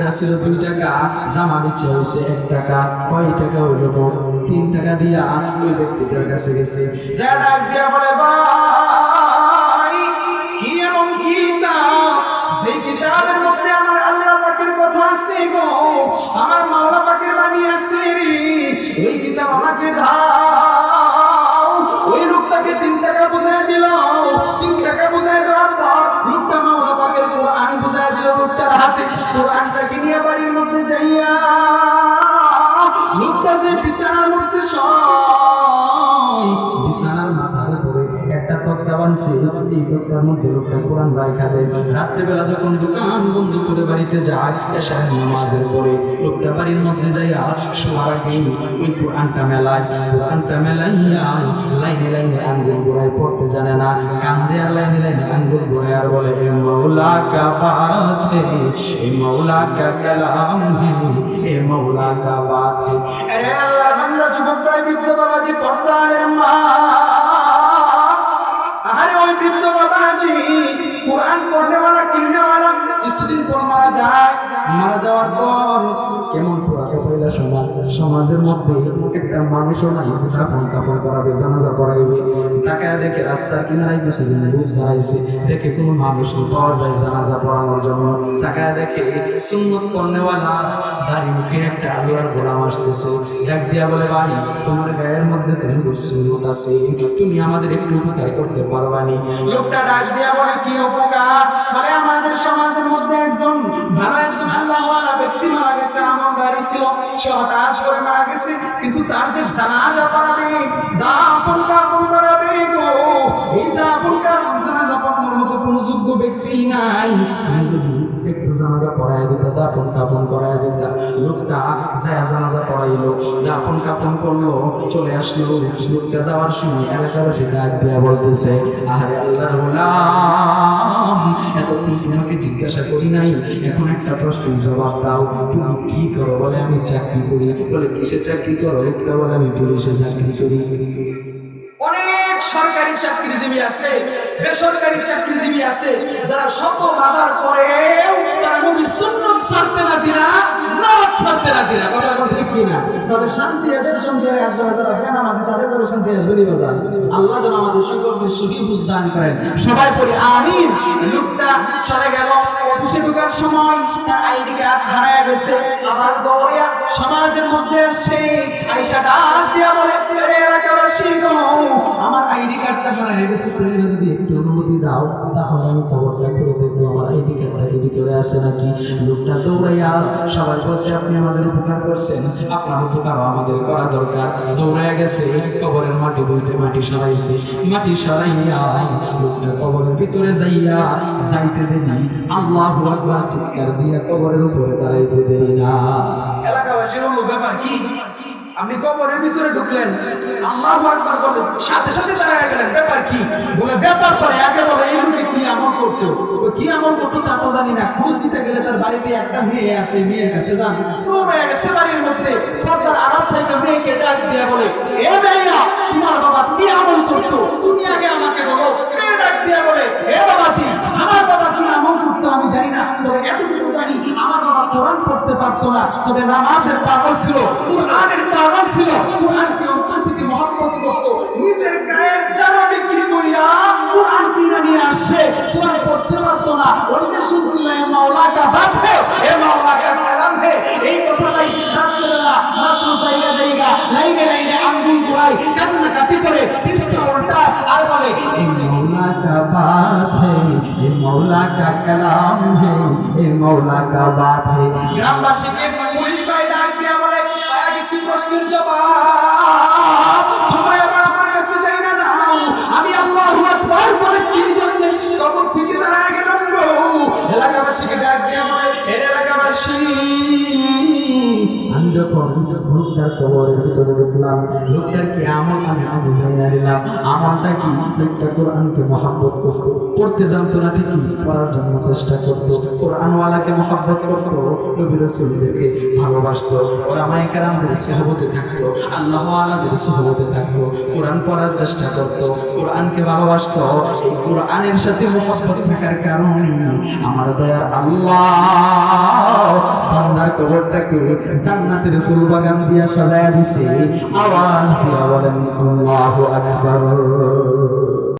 কেনা ছিল দুই টাকা, জামা দিচ্ছে হয়েছে এক টাকা, কয় টাকা হইল? তিন টাকা দিয়া ওই ব্যক্তিটার কাছে গেছে। সেই কিতাবের আমার কথা আছে আমার মাওলা পাকের বাণী আছে রে ওই কিতাব আমাকে দাও। কোরআনটাকে নিয়ে বাড়ির মধ্যে যাইয়া লোকটা যে বিছানার মধ্যে উপরে একটা বানছে এই তক্তার মধ্যে লোকটা কোরআন রাইখা দেয়। রাত্রেবেলা যখন দোকান বন্ধ করে বাড়িতে যায় এসার নামাজের পরে লোকটা বাড়ির মধ্যে যাইয়া শোয়ার আগে ওই কোরআনটা মেলায়। কোরআনটা মেলাইয়া লাইনে লাইনে আঙ্গুল গোড়ায় পড়তে জানে না। কান্দে আর লাইনে লাইনে আঙ্গুল গোড়ায় আর বলে, এ মৌলা কা বাত এ মৌলা কা কালাম এ মৌলা কা বাত আরে আল্লাহ, বান্দা, যুবক প্রায় বৃদ্ধ বাবাজি পর্দানের মা সমাজ, সমাজের মধ্যে একটা মানুষও নাই করাবে, জানাজা পড়াইবে দেখে দাঁড়াইছে দেখে কোনো মানুষ পাওয়া যায় জানাজা পড়ানোর জন্য। দেখে সুন্নত পড়নেওয়ালা দাড়ি মুখে একটা আলুয়ার গোলাম আসতেছে। দিয়া বলে, ভাই, তোমার গায়ের মধ্যে তুমি সুন্নত আছে তুমি আমাদের একটু উপকার করতে পারবানি। লোকটা ডাক দিয়া বলে, কি উপকার? বলে, আমাদের সমাজের মধ্যে একজন ভালো একজন আল্লাহওয়ালা ব্যক্তি মারা গেছে গাড়ি ছিল, সে হঠাৎ করে মারা গেছে, কিন্তু তার যে জানাজা পড়াবে, দাফন কাফন করাবে গো। এই দাফন কাফন জানাজা পড়ানোর মতো কোনো যোগ্য ব্যক্তি নাই। জানাজা পড়ায় দিতে দাফন কাফন করায় দিতে। লোকটা যায় জানাজা পড়াইলো দাফন কাফন করল, চলে আসলো। লোকটা যাওয়ার সময় এলাকাবাসী ডাক দিয়া বলতেছে, আরে গোলাম, এতক্ষণ তোমাকে জিজ্ঞাসা করি নাই, এখন একটা প্রশ্নের জবাব দাও। তুমি কি করো বলে আমি চাকরি করি। বলে, কিসে চাকরি করো? একটা বলে, আমি পুলিশে চাকরি করি। সরকারি চাকরিজীবী আছে, বেসরকারি চাকরিজীবী আছে, যারা শত বাজার তারা নবীর সুন্নত ছাড়তে রাজি নামাজ ছাড়তে রাজি না। কথা ঠিক কিনা? তবে শান্তি এদের সংসারে আসবে না যারা বেনামাজি তাদের ঘরে শান্তি আসবে নি আল্লাহ যেন আমাদের সকলকে সহি বুঝদান করেন। সবাই পড়ি আমিন। লোকটা চলে গেল। অফিসে ঢোকার সময় তার আইডি কার্ড হারায় গেছে। আবার দৌড়িয়া সমাজের মধ্যে আসছে আইসা ডাক দিয়া বলে "আরে এলাকাবাসী গো, আমার আইডি কার্ডটা হারায় গেছে তুমি যদি একটু অনুমতি দাও, তাহলে আমি খবরটা করে দেখব। আমার আইডি কার্ডটাকে ভিতরে আছে নাকি? লোকটা দৌড়াইয়া সবাই বলছে, আপনি আমাদের উপকার করছেন। আপনার উপকারও আমাদের করা দরকার। দৌড়াইয়া গেছে, কবরের মাটি বইতে মাটি সরাইছে। মাটি সরাইয়া লোকটা কবরের ভিতরে যাইয়া যাইতে দেরি আল্লাহ আকবার চিৎকার দিয়া কবরের উপরে দাঁড়াইতে দেরি না। এলাকাবাসীর ব্যাপার কি? আপনি কবরের ভিতরে ঢুকলেন, আল্লাহ আকবার বললেন, সাথে সাথে দাঁড়ায় গেলেন। ব্যাপার কি? বলে, ব্যাপার পরে আগে বলে, এই লোকে কি আমল করতো? কি আমল করতো তা তো জানি না। খোঁজ দিতে গেলে তার বাড়িতে একটা মেয়ে আছে, মেয়ের কাছে যান। সে বাড়ির মধ্যে। পারতো না। তবে নামাজের পাগল ছিল, কোরআনের পাগল ছিল। কোরআনকে অন্তর থেকে মহব্বত করতো। নিজের গায়ের জামা বিক্রি করিয়া কোরআন কিনে নিয়ে আসছে। কোরআন পড়তে পারতো না। ওই যে শুনছিল, এ মাওলা কা বাত হে, এ মাওলা কা কালাম হে। এই কথাটাই রাত্রেবেলা রাত্র জায়গা জায়গা, লাইনে লাইনে আঙ্গুল ঘুরাই কান্না কাটি করে, পৃষ্ঠা উল্টা আর বলে, এ মৌলা কা এ মৌলা কা কালাম হে এ মৌলা কা বাপ হে। গ্রামবাসীকে পুলিশ ভাই ডাক দিয়া বলে গেছি প্রশ্নের জবাব। লোকটার কবরের ভিতরে ঢুকলাম। লোকটার কি আমল? আমি নিলাম আমলটা কি? লোকটা কোরআনকে মহাব্বত করত। পড়তে জানতো না ঠিকই, পড়ার জন্য চেষ্টা করত। কোরআনওয়ালাকে মহাব্বত করত, নবী রসুলদেরকে ভালোবাসতো। ওরা মাইকার আমাদের সহবতে থাকতো আল্লাহ আলাদের সহবতে থাকতো। কোরআন পড়ার চেষ্টা করত, কোরআনকে ভালোবাসতো। কোরআনের সাথে মহাব্বত থাকার কারণে আমার দয়ার আল্লাহ। কবরটাকে জান্নাতের ফুল বাগান দিয়া সাজায়া দিছে। আওয়াজ দিয়া বলেন আল্লাহু আকবার।